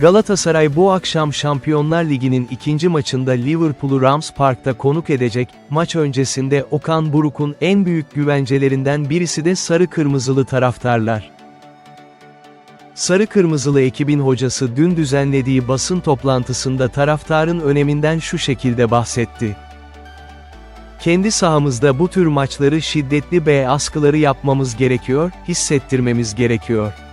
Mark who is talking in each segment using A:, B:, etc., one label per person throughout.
A: Galatasaray bu akşam Şampiyonlar Ligi'nin ikinci maçında Liverpool'u Rams Park'ta konuk edecek, maç öncesinde Okan Buruk'un en büyük güvencelerinden birisi de sarı kırmızılı taraftarlar. Sarı Kırmızılı ekibin hocası dün düzenlediği basın toplantısında taraftarın öneminden şu şekilde bahsetti. Kendi sahamızda bu tür maçları şiddetli B askıları yapmamız gerekiyor, hissettirmemiz gerekiyor.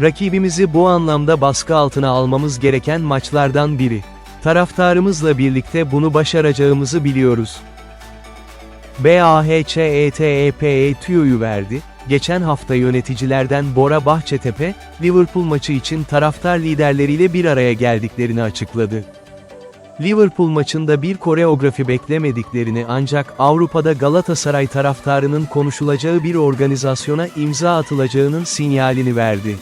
A: Rakibimizi bu anlamda baskı altına almamız gereken maçlardan biri. Taraftarımızla birlikte bunu başaracağımızı biliyoruz. BAHÇETEPE tüyoyu verdi, geçen hafta yöneticilerden Bora Bahçetepe, Liverpool maçı için taraftar liderleriyle bir araya geldiklerini açıkladı. Liverpool maçında bir koreografi beklemediklerini ancak Avrupa'da Galatasaray taraftarının konuşulacağı bir organizasyona imza atılacağının sinyalini verdi.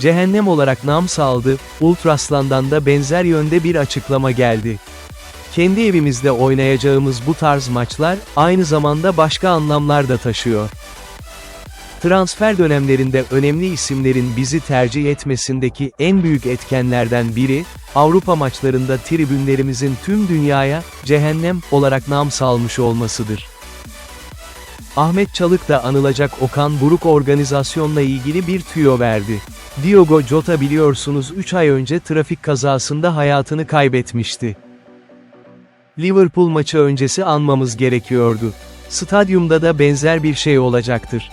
A: Cehennem olarak nam saldı, Ultraslan'dan da benzer yönde bir açıklama geldi. Kendi evimizde oynayacağımız bu tarz maçlar, aynı zamanda başka anlamlar da taşıyor. Transfer dönemlerinde önemli isimlerin bizi tercih etmesindeki en büyük etkenlerden biri, Avrupa maçlarında tribünlerimizin tüm dünyaya, cehennem, olarak nam salmış olmasıdır. Ahmet Çalık da anılacak Okan Buruk organizasyonla ilgili bir tüyo verdi. Diogo Jota biliyorsunuz 3 ay önce trafik kazasında hayatını kaybetmişti. Liverpool maçı öncesi anmamız gerekiyordu. Stadyumda da benzer bir şey olacaktır.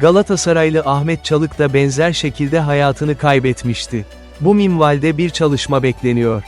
A: Galatasaraylı Ahmet Çalık da benzer şekilde hayatını kaybetmişti. Bu minvalde bir çalışma bekleniyor.